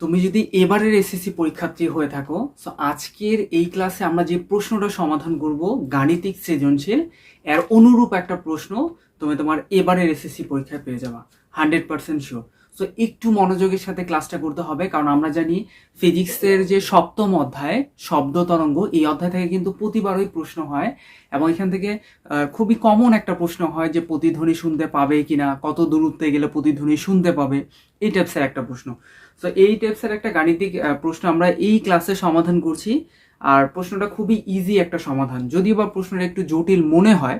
তুমি যদি এবারের এসএসসি পরীক্ষার্থী হয়ে থাকো সো আজকের এই ক্লাসে আমরা যে প্রশ্নটা সমাধান করব, গাণিতিক সৃজনশীল, এর অনুরূপ একটা প্রশ্ন, তুমি তোমার এবারের এসএসসি পরীক্ষায় পেয়ে যাবা হান্ড্রেড পার্সেন্ট শিওর সো একটু মনোযোগের সাথে ক্লাসটা করতে হবে, কারণ আমরা জানি ফিজিক্সের যে সপ্তম অধ্যায়, শব্দ তরঙ্গ, এই অধ্যায় থেকে কিন্তু প্রতিবারই প্রশ্ন হয় এবং এখান থেকে খুবই কমন একটা প্রশ্ন হয় যে প্রতিধ্বনি শুনতে পাবে কিনা, কত দূরত্বে গেলে প্রতিধ্বনি শুনতে পাবে, এই টাইপসের একটা প্রশ্ন। তো এই টাইপসের একটা গাণিতিক প্রশ্ন আমরা এই ক্লাসে সমাধান করছি, আর প্রশ্নটা খুবই ইজি একটা সমাধান। যদিও বা প্রশ্নটা একটু জটিল মনে হয়,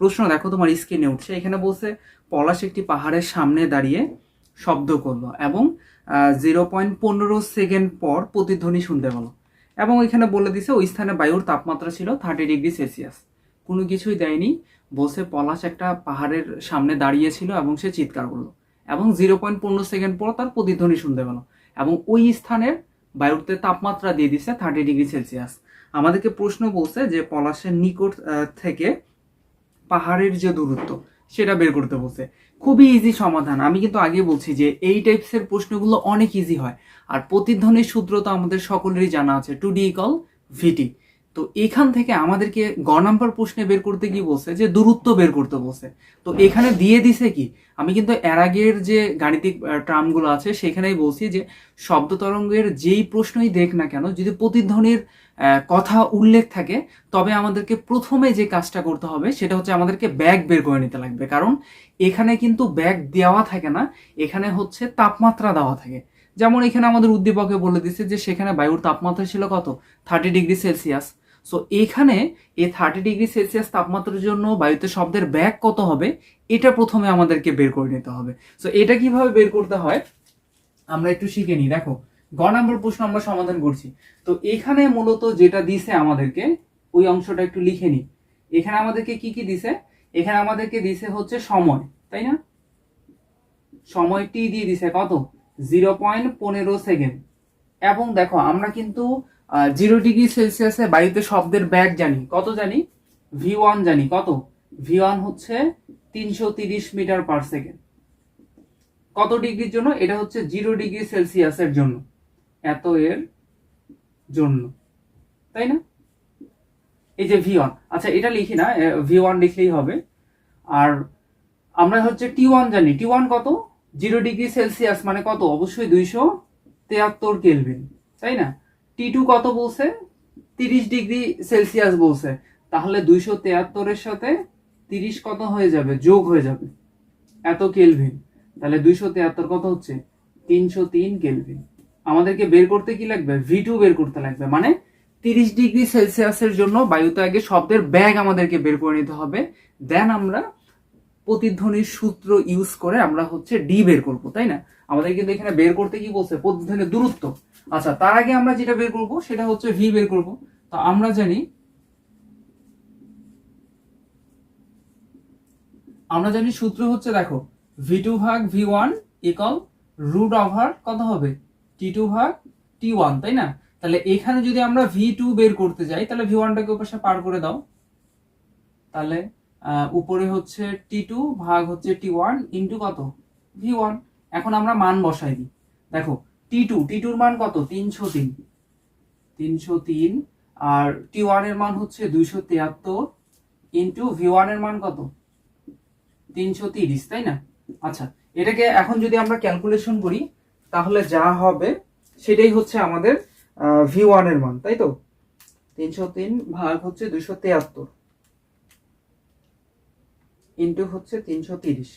প্রশ্ন দেখো তোমার স্ক্রিনে উঠছে, এখানে বলছে, পলাশ একটি পাহাড়ের সামনে দাঁড়িয়ে শব্দ করল এবং জিরো পয়েন্ট পনেরো সেকেন্ড পর প্রতিধ্বনি শুনতে পেল। এবং এখানে বলে দিছে, ওই স্থানে বায়ুর তাপমাত্রা ছিল থার্টি ডিগ্রি সেলসিয়াস কোনো কিছুই দেয়নি। বসে পলাশ একটা পাহাড়ের সামনে দাঁড়িয়েছিল এবং সে চিৎকার করল। এবং জিরো পয়েন্ট পনেরো সেকেন্ড পর তার প্রতিধ্বনি শুনতে পেল। এবং ওই স্থানের বায়ুতে তাপমাত্রা দিয়ে দিছে থার্টি ডিগ্রি সেলসিয়াস আমাদেরকে প্রশ্ন বলছে যে পলাশের নিকট থেকে পাহাড়ের যে দূরত্ব সেটা বের করতে বলছে। খুবই ইজি সমাধান। আমি কিন্তু আগে বলছি যে এই টাইপসের প্রশ্নগুলো অনেক ইজি হয়। আর প্রতিধ্বনির সূত্র তো আমাদের সকলেরই জানা আছে। টু ডি ইকল ভিটি তো এখান থেকে আমাদেরকে গ নাম্বার প্রশ্নে বের করতে কি বলছে যে দূরত্ব বের করতে বলছে। তো এখানে দিয়ে দিছে কি? আমি কিন্তু এর আগের যে গাণিতিক টার্মগুলো আছে সেখানেই বলছি যে শব্দ তরঙ্গের যেই প্রশ্নই দেখ না কেন, যদি প্রতিধ্বনির কথা উল্লেখ থাকে, তবে আমাদেরকে প্রথমে যে কাজটা করতে হবে সেটা হচ্ছে আমাদেরকে ব্যাগ বের করে নিতে লাগবে। কারণ এখানে কিন্তু ব্যাগ দেওয়া থাকে না, এখানে হচ্ছে তাপমাত্রা দেওয়া থাকে। যেমন এখানে আমাদের উদ্দীপকে বলে দিচ্ছে যে সেখানে বায়ুর তাপমাত্রা ছিল কত? থার্টি ডিগ্রি সেলসিয়াস সো এখানে এই থার্টি ডিগ্রি সেলসিয়াস তাপমাত্রার জন্য বায়ুতে শব্দের ব্যাগ কত হবে? এটা প্রথমে আমাদেরকে বের করে নিতে হবে। সো এটা কীভাবে বের করতে হয়? আমরা একটু শিখে নিই। দেখো, গ নাম্বার প্রশ্ন আমরা সমাধান করছি। তো, এখানে মূলত যেটা দিছে আমাদেরকে, ওই অংশটা একটু লিখে নিই। এখানে আমাদেরকে কি কি দিছে? এখানে আমাদেরকে দিছে হচ্ছে সময়, তাই না? সময়টি দিয়ে দিছে কত? জিরো পয়েন্ট পনেরো সেকেন্ড এবং দেখো, আমরা কিন্তু জিরো ডিগ্রি সেলসিয়াসে বায়ুতে শব্দের ব্যাগ জানি। কত জানি? ভি ওয়ান জানি। কত? ভি ওয়ান হচ্ছে তিনশো তিরিশ মিটার পার সেকেন্ড কত ডিগ্রির জন্য? এটা হচ্ছে জিরো ডিগ্রি সেলসিয়াসের জন্য। এত এর জন্য। তাই না? এই যে ভি ওয়ান আচ্ছা এটা লিখি না ভি ওয়ান লিখলেই হবে। আর আমরা হচ্ছে টি ওয়ান জানি। টি ওয়ান কত? জিরো ডিগ্রি সেলসিয়াস মানে কত? অবশ্যই দুইশো তেয়াত্তর কেলভিন তাই না? টি টু কত বলছে? তিরিশ ডিগ্রি সেলসিয়াস বলছে। তাহলে দুইশো তেয়াত্তরের সাথে তিরিশ কত হয়ে যাবে? যোগ হয়ে যাবে। এত কেলভিন। তাহলে দুইশো তেয়াত্তর কত হচ্ছে? তিনশো তিন কেলভিন। আমাদেরকে বের করতে কি লাগবে? ভি টু বের করতে লাগবে। মানে তিরিশ ডিগ্রি সেলসিয়াসের জন্য বায়ুতে আগে শব্দের ব্যাগ আমাদেরকে বের করে নিতে হবে। দেন আমরা প্রতিধ্বনির সূত্র ইউজ করে আমরা হচ্ছে ডি বের করব, তাই না? আমাদের কিন্তু এখানে বের করতে কি বলছে? প্রতিধ্বনির দূরত্ব। আচ্ছা তার আগে আমরা যেটা বের করব সেটা হচ্ছে ভি বের করব। তো আমরা জানি আমরা জানি সূত্র হচ্ছে, দেখো ভি টু ভাগ V one equal root over কত হবে? টি টু ভাগ টি ওয়ান তাই না? তাহলে এখানে যদি আমরা ভি টু বের করতে যাই, তাহলে ভি ওয়ানটাকে ওপাশে পার করে দাও। তাহলে উপরে হচ্ছে টি টু ভাগ হচ্ছে টি ওয়ান ইন্টু কত? ভি ওয়ান এখন আমরা মান বসাই দিই। দেখো টি টু টি টুর মান কত? তিনশো তিন। তিনশো তিন, আর টি ওয়ানের মান হচ্ছে দুইশো তিয়াত্তর ইন্টু ভি ওয়ানের মান কত? তিনশো তিরিশ, তাই না? আচ্ছা এটাকে এখন যদি আমরা ক্যালকুলেশন করি, তাহলে যা হবে সেটাই হচ্ছে আমাদের ভি ওয়ানের মান, তাই তো? তিনশো তিন ভাগ হচ্ছে দুইশো তিয়াত্তর ইন্টু হচ্ছে তিনশো তিরিশ।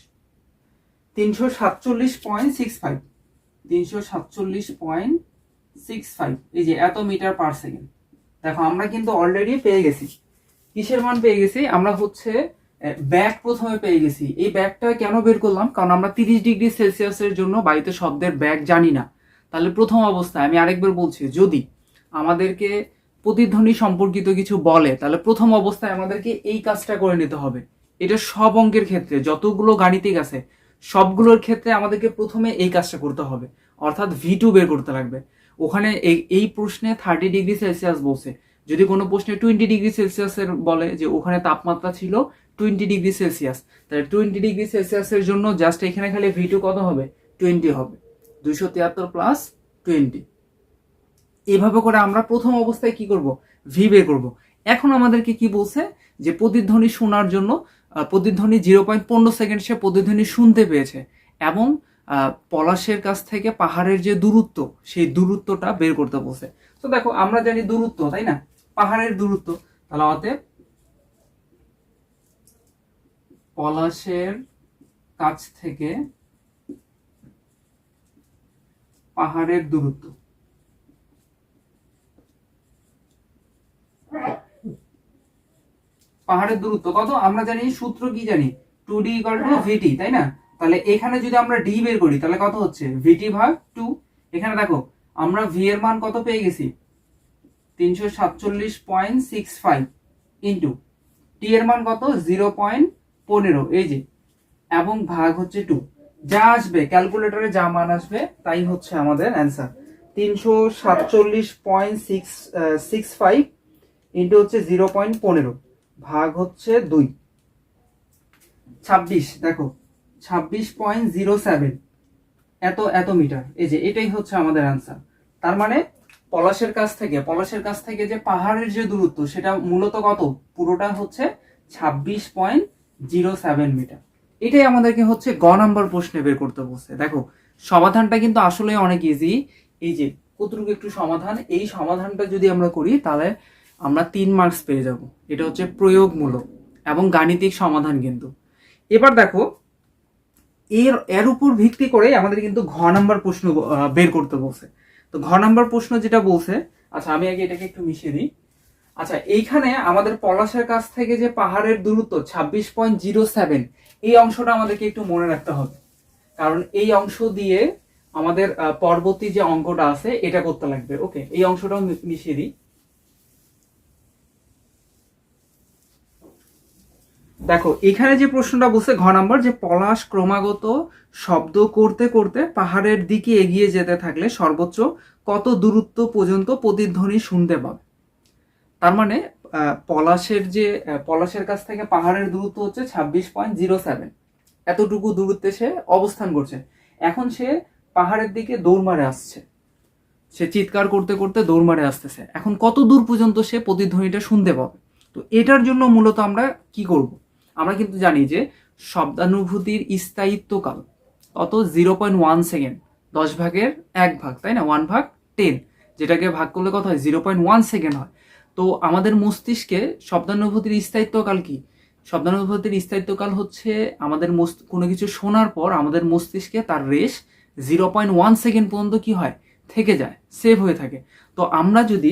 তিনশো সাতচল্লিশ পয়েন্ট সিক্স ফাইভ তিনশো সাতচল্লিশ পয়েন্ট সিক্স ফাইভ। এই যে এত মিটার পার সেকেন্ড। দেখো, আমরা কিন্তু অলরেডি পেয়ে গেছি। কিসের মান পেয়ে গেছি? আমরা হচ্ছে ব্যাগ প্রথমে পেয়ে গেছি। এই ব্যাগটা কেন বের করলাম? কারণ আমরা তিরিশ ডিগ্রি সেলসিয়াসের জন্য বাড়িতে শব্দের ব্যাগ জানি না। তাহলে প্রথম অবস্থায় আমি আরেকবার বলছি, যদি আমাদেরকে প্রতিধ্বনি সম্পর্কিত কিছু বলে, তাহলে প্রথম অবস্থায় আমাদেরকে এই কাজটা করে নিতে হবে। এটা সব অঙ্কের ক্ষেত্রে, যতগুলো গাণিতিক আছে সবগুলোর ক্ষেত্রে আমাদেরকে প্রথমে এই কাজটা করতে হবে। অর্থাৎ ভি টু বের করতে লাগবে। ওখানে এই এই প্রশ্নে থার্টি ডিগ্রি সেলসিয়াস বলছে। যদি কোনো প্রশ্নে টোয়েন্টি ডিগ্রি সেলসিয়াসের বলে যে ওখানে তাপমাত্রা ছিল টোয়েন্টি ডিগ্রি সেলসিয়াস তাহলে টোয়েন্টি ডিগ্রি সেলসিয়াসের জন্য জাস্ট এখানে খালি ভি টু কত হবে? টোয়েন্টি হবে। দুইশো তিয়াত্তর প্লাস টোয়েন্টি এভাবে করে আমরা প্রথম অবস্থায় কি করব? ভি বের করব। এখন আমাদেরকে কি বলছে? যে প্রতিধ্বনি শোনার জন্য প্রতিধ্বনি জিরো পয়েন্ট পনেরো সেকেন্ড সে প্রতিধ্বনি শুনতে পেয়েছে এবং পলাশের কাছ থেকে পাহাড়ের যে দূরত্ব, সেই দূরত্বটা বের করতে বলছে। তো দেখো, আমরা জানি দূরত্ব, তাই না? পাহাড়ের দূরত্ব। তাহলে অতএব পলাশের কাছ থেকে পাহাড়ের দূরত্ব। পাহাড়ের দূরত্ব, কত? আমরা জানি সূত্র কি জানি? Two D equal to VT তাই না? তাহলে এখানে যদি আমরা ডি বের করি, তাহলে কত হচ্ছে? ভিটি ভাগ টু এখানে দেখো, আমরা ভি এর মান কত পেয়ে গেছি? তিনশো সাতচল্লিশ point six five into T এর মান কত? জিরো পয়েন্ট পনেরো। এই যে, এবং ভাগ হচ্ছে টু যা আসবে ক্যালকুলেটরে যা মান আসবে, তাই হচ্ছে আমাদের অ্যান্সার তিনশো সাতচল্লিশ point six six five into হচ্ছে জিরো পয়েন্ট পনেরো। ভাগ হচ্ছে দুই। ছাব্বিশ, দেখো, ছাব্বিশ পয়েন্ট জিরো সেভেন। এত এত মিটার। এই যে, এটাই হচ্ছে আমাদের অ্যান্সার তার মানে পলাশের কাছ থেকে, পলাশের কাছ থেকে যে পাহাড়ের যে দূরত্ব, সেটা মূলত কত? পুরোটা হচ্ছে ছাব্বিশ পয়েন্ট জিরো সেভেন মিটার। এটাই আমাদেরকে হচ্ছে গ নাম্বার প্রশ্নে বের করতে বলছে। দেখো, সমাধানটা কিন্তু আসলে অনেক ইজি এই যে, কতটুকু একটু সমাধান? এই সমাধানটা যদি আমরা করি, তাহলে আমরা তিন মার্কস পেয়ে যাব। এটা হচ্ছে প্রয়োগমূলক এবং গাণিতিক সমাধান কিন্তু। এবার দেখো, এর এর উপর ভিত্তি করে আমাদের কিন্তু ঘ নাম্বার প্রশ্ন বের করতে বলছে। তো ঘ নাম্বার প্রশ্ন যেটা বলছে আচ্ছা আমি আগে এটাকে একটু মিশিয়ে দিই। আচ্ছা এইখানে আমাদের পলাশের কাছ থেকে যে পাহাড়ের দূরত্ব, ছাব্বিশ পয়েন্ট জিরো সেভেন এই অংশটা আমাদেরকে একটু মনে রাখতে হবে। কারণ এই অংশ দিয়ে আমাদের পরবর্তী যে অঙ্কটা আছে, এটা করতে লাগবে। ওকে, এই অংশটাও মিশিয়ে দিই। দেখো, এখানে যে প্রশ্নটা বলছে ঘ নাম্বার, যে পলাশ ক্রমাগত শব্দ করতে করতে পাহাড়ের দিকে এগিয়ে যেতে থাকলে সর্বোচ্চ কত দূরত্ব পর্যন্ত প্রতিধ্বনি শুনতে পাবে? তার মানে পলাশের যে পলাশের কাছ থেকে পাহাড়ের দূরত্ব হচ্ছে ছাব্বিশ পয়েন্ট জিরো সেভেন। এতটুকু দূরত্বে সে অবস্থান করছে। এখন সে পাহাড়ের দিকে দৌড় মারে আসছে। সে চিৎকার করতে করতে দৌড় মারে আসতেছে। এখন কত দূর পর্যন্ত সে প্রতিধ্বনিটা শুনতে পাবে? তো এটার জন্য মূলত আমরা কি করব? আমরা কিন্তু জানি যে শব্দানুভূতির স্থায়িত্বকাল, কত? জিরো পয়েন্ট ওয়ান সেকেন্ড দশ ভাগের এক ভাগ, তাই না? ওয়ান ভাগ টেন যেটাকে ভাগ করলে কত হয়? জিরো পয়েন্ট ওয়ান সেকেন্ড হয়। তো আমাদের মস্তিষ্কে শব্দানুভূতির স্থায়িত্বকাল কি? শব্দানুভূতির স্থায়িত্বকাল হচ্ছে আমাদের মস্ত, কোনো কিছু শোনার পর আমাদের মস্তিষ্কে তার রেশ জিরো পয়েন্ট ওয়ান সেকেন্ড পর্যন্ত কি হয়? থেকে যায় সেভ হয়ে থাকে। তো আমরা যদি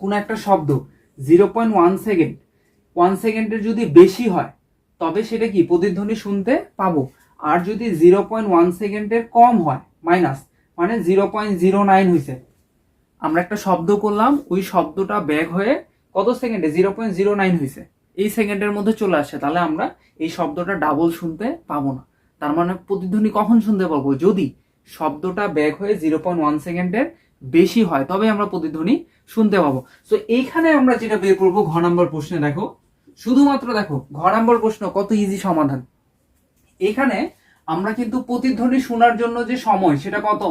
কোনো একটা শব্দ zero point one second one সেকেন্ডের যদি বেশি হয়, তবে সেটা কি? প্রতিধ্বনি শুনতে পাবো। আর যদি জিরো পয়েন্ট ওয়ান সেকেন্ডের কম হয় মাইনাস মানে জিরো পয়েন্ট জিরো নাইন হয়েছে আমরা একটা শব্দ করলাম, ওই শব্দটা ব্যাগ হয়ে কত সেকেন্ডে জিরো পয়েন্ট জিরো নাইন হয়েছে এই সেকেন্ডের মধ্যে চলে আসে, তাহলে আমরা এই শব্দটা ডাবল শুনতে পাবো না। তার মানে প্রতিধ্বনি কখন শুনতে পাবো? যদি শব্দটা ব্যাগ হয়ে জিরো পয়েন্ট ওয়ান সেকেন্ডের বেশি হয়, তবে আমরা প্রতিধ্বনি শুনতে পাবো। তো এইখানে আমরা যেটা বের করব, ঘ নাম্বার প্রশ্নে, দেখো। শুধুমাত্র দেখো ঘ নাম্বার প্রশ্ন কত ইজি সমাধান। এখানে আমরা কিন্তু প্রতিধ্বনি শোনার জন্য যে সময় সেটা কত?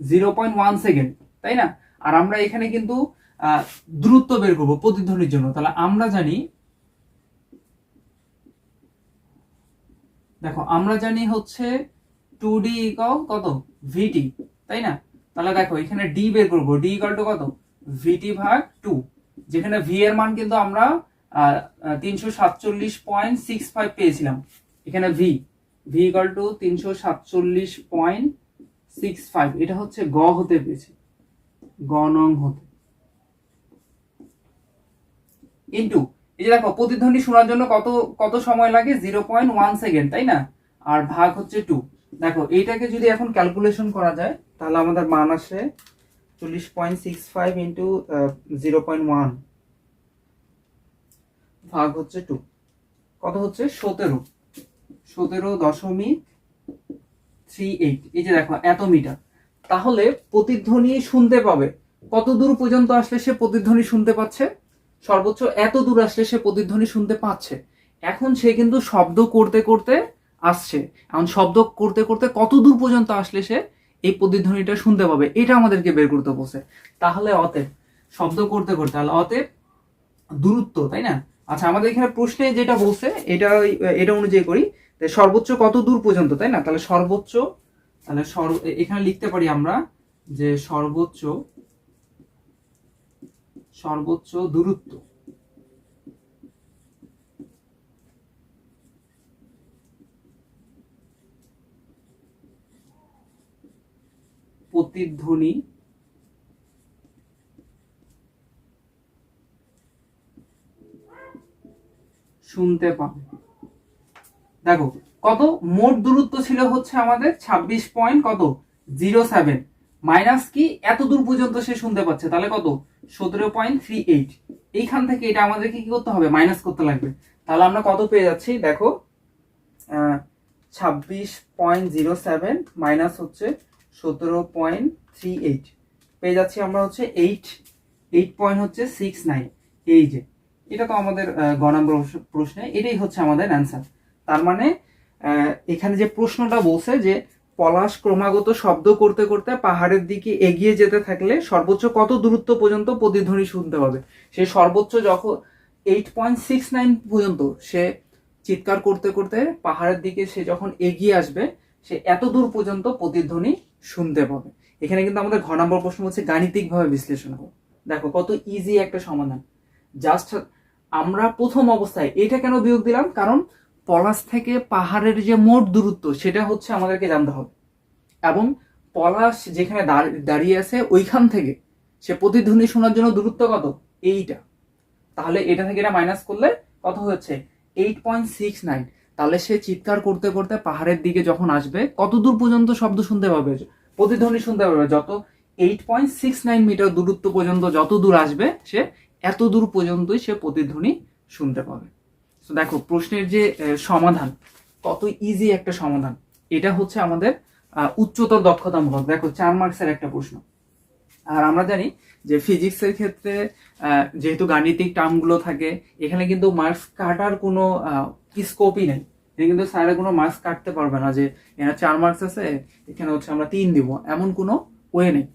জিরো পয়েন্ট ওয়ান সেকেন্ড তাই না? আর আমরা এখানে কিন্তু আহ, দূরত্ব বের করব প্রতিধ্বনির জন্য। তাহলে আমরা জানি দেখো আমরা জানি হচ্ছে টু ডি কত? ভিটি তাই না? তাহলে দেখো এখানে ডি বের করব। ডি ইকাল টু কত? ভিটি ভাগ টু যেখানে ভি এর মান কিন্তু আমরা তিনশো সাতচল্লিশ পয়েন্ট সিক্স ফাইভ পেয়েছিলাম। এখানে ভি ভি ইকাল টু তিনশো সাতচল্লিশ পয়েন্ট সিক্স ফাইভ। এটা হচ্ছে গ হতে পেয়েছে গ নং হতে। ইন্টু এই যে দেখো, প্রতিধ্বনি শোনার জন্য কত কত সময় লাগে? জিরো পয়েন্ট ওয়ান সেকেন্ড তাই না? আর ভাগ হচ্ছে টু দেখো, এইটাকে যদি এখন ক্যালকুলেশন করা যায়, তাহলে আমাদের মান আসে চল্লিশ point six five into zero point one ভাগ হচ্ছে টু কত হচ্ছে? সতেরো। সতেরো দশমিক থ্রি এইট এই যে দেখো, এত মিটার। তাহলে প্রতিধ্বনি শুনতে পাবে। কত দূর পর্যন্ত আসলে সে প্রতিধ্বনি শুনতে পাচ্ছে? সর্বোচ্চ এত দূর আসলে সে প্রতিধ্বনি শুনতে পাচ্ছে। এখন সে কিন্তু শব্দ করতে করতে আসছে। এখন শব্দ করতে করতে কত দূর পর্যন্ত আসলে সে এই প্রতিধ্বনিটা শুনতে পাবে? এটা আমাদেরকে বের করতে বলছে। তাহলে অতএব, শব্দ করতে করতে, তাহলে অতএব দূরত্ব, তাই না? আচ্ছা আমাদের এখানে প্রশ্নে যেটা বলছে, এটা এটা অনুযায়ী করি। সর্বোচ্চ কত দূর পর্যন্ত, তাই না? তাহলে সর্বোচ্চ, তাহলে এখানে লিখতে পারি আমরা যে সর্বোচ্চ সর্বোচ্চ দূরত্ব। প্রতিধ্বনি শুনতে পাবে। দেখো, কত? মোট দূরত্ব ছিল হচ্ছে আমাদের ছাব্বিশ পয়েন্ট কত? Zero seven. মাইনাস কি? এত দূর পর্যন্ত সে শুনতে পাচ্ছে। তাহলে কত? সতেরো পয়েন্ট থ্রি এইট। এইখান থেকে এটা আমাদেরকে কি করতে হবে? মাইনাস করতে লাগবে। তাহলে আমরা কত পেয়ে যাচ্ছি? দেখো ছাব্বিশ পয়েন্ট জিরো সেভেন মাইনাস হচ্ছে সতেরো পয়েন্ট থ্রি এইট। পেয়ে যাচ্ছি আমরা হচ্ছে এইট। এইট পয়েন্ট হচ্ছে সিক্স নাইন। এই যে এটা তো আমাদের গ নম্বর প্রশ্ন- প্রশ্নে এটাই হচ্ছে আমাদের অ্যান্সার তার মানে এখানে যে প্রশ্নটা বলছে যে, পলাশ ক্রমাগত শব্দ করতে করতে পাহাড়ের দিকে এগিয়ে যেতে থাকলে সর্বোচ্চ কত দূরত্ব পর্যন্ত প্রতিধ্বনি শুনতে পাবে সে সর্বোচ্চ যখন এইট পয়েন্ট সিক্স নাইন পর্যন্ত সে চিৎকার করতে করতে পাহাড়ের দিকে সে যখন এগিয়ে আসবে, সে এত দূর পর্যন্ত প্রতিধ্বনি শুনতে পাবে। এখানে কিন্তু আমাদের ঘ নম্বর প্রশ্ন হচ্ছে গাণিতিকভাবে বিশ্লেষণ করো। দেখো কত ইজি একটা সমাধান। জাস্ট আমরা প্রথম অবস্থায় এটা কেন বিয়োগ দিলাম? কারণ পলাশ থেকে পাহাড়ের যে মোট দূরত্ব, সেটা হচ্ছে আমাদেরকে জানতে হবে। এবং পলাশ যেখানে দাঁড়- দাঁড়িয়ে আছে, ওইখান থেকে সে প্রতিধ্বনি শোনার জন্য দূরত্ব কত? এইটা। তাহলে এটা থেকে এটা মাইনাস করলে কত হচ্ছে? এইট পয়েন্ট সিক্স নাইন তাহলে সে চিৎকার করতে করতে পাহাড়ের দিকে যখন আসবে, কত দূর পর্যন্ত শব্দ শুনতে পাবে? প্রতিধ্বনি শুনতে পাবে। যত eight point six nine metre দূরত্ব পর্যন্ত যত দূর আসবে, সে এত দূর পর্যন্তই সে প্রতিধ্বনি শুনতে পাবে। তো দেখো, প্রশ্নের যে সমাধান, কত ইজি একটা সমাধান। এটা হচ্ছে আমাদের উচ্চতর দক্ষতামূলক। দেখো, চার মার্কসের একটা প্রশ্ন। আর আমরা জানি যে ফিজিক্সের ক্ষেত্রে যেহেতু গাণিতিক টার্মগুলো থাকে, এখানে কিন্তু মার্কস কাটার কোনো স্কোপই নেই। কিন্তু স্যারের কোনো মার্কস কাটতে পারবে না যে, এখানে চার মার্কস আছে, এখানে হচ্ছে আমরা তিন দিব। এমন কোনো ওয়ে নেই।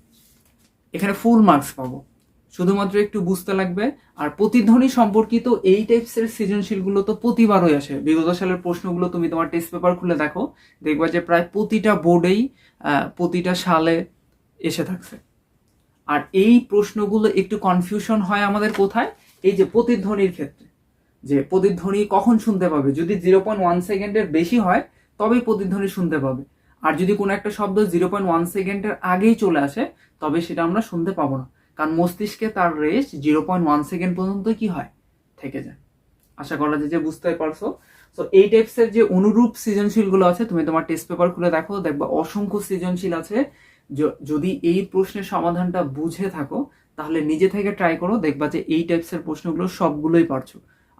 এখানে ফুল মার্কস পাবো। শুধুমাত্র একটু বুঝতে লাগবে। আর প্রতিধ্বনি সম্পর্কিত এই টাইপসের সৃজনশীলগুলো তো প্রতিবারই আসে। বিগত সালের প্রশ্নগুলো তুমি তোমার টেস্ট পেপার খুলে দেখো। দেখবা যে প্রায় প্রতিটা বোর্ডেই প্রতিটা সালে এসে থাকছে। আর এই প্রশ্নগুলো একটু কনফিউশন হয় আমাদের কোথায়? এই যে প্রতিধ্বনির ক্ষেত্রে। যে প্রতিধ্বনি কখন শুনতে পাবে? যদি জিরো পয়েন্ট ওয়ান সেকেন্ডের বেশি হয়, তবেই প্রতিধ্বনি শুনতে পাবে। আর যদি কোনো একটা শব্দ জিরো পয়েন্ট ওয়ান সেকেন্ডের আগেই চলে আসে, তবে সেটা আমরা শুনতে পাবো না। কারণ মস্তিষ্কে তার রেস জিরো পয়েন্ট ওয়ান সেকেন্ড পর্যন্ত কি হয়? থেকে যায়। আশা করা যায় যে বুঝতে পারছ। তো এই টাইপসের যে অনুরূপ সৃজনশীলগুলো আছে, তুমি তোমার টেস্ট পেপার খুলে দেখো, দেখবা অসংখ্য সৃজনশীল আছে। যদি এই প্রশ্নের সমাধানটা বুঝে থাকো, তাহলে নিজে থেকে ট্রাই করো, দেখবা যে এই টাইপসের প্রশ্নগুলো সবগুলোই পারছ।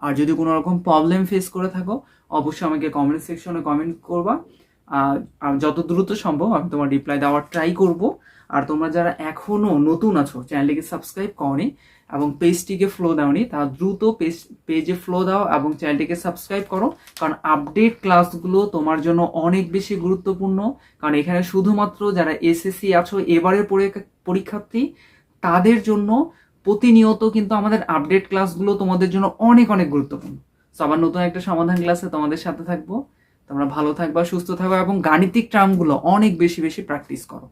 আর যদি কোনো রকম প্রবলেম ফেস করে থাকো, অবশ্যই আমাকে কমেন্ট সেকশনে কমেন্ট করবা। আর যত দ্রুত সম্ভব আমি তোমার রিপ্লাই দেওয়ার ট্রাই করব। আর তোমরা যারা এখনও নতুন আছো চ্যানেলটিকে সাবস্ক্রাইব করনি এবং পেজটিকে ফ্লো দাওনি তা দ্রুত পেজ পেজে ফ্লো দাও এবং চ্যানেলটিকে সাবস্ক্রাইব করো। কারণ আপডেট ক্লাসগুলো তোমার জন্য অনেক বেশি গুরুত্বপূর্ণ। কারণ এখানে শুধুমাত্র যারা এসএসসি আছো, এবারের পরীক্ষা- পরীক্ষার্থী, তাদের জন্য প্রতিনিয়ত কিন্তু আমাদের আপডেট ক্লাসগুলো তোমাদের জন্য অনেক অনেক গুরুত্বপূর্ণ। তো আবার নতুন একটা সমাধান ক্লাসে তোমাদের সাথে থাকব। তোমরা ভালো থাকবা, সুস্থ থাকবা এবং গাণিতিক টার্মগুলো অনেক বেশি বেশি প্র্যাকটিস করো।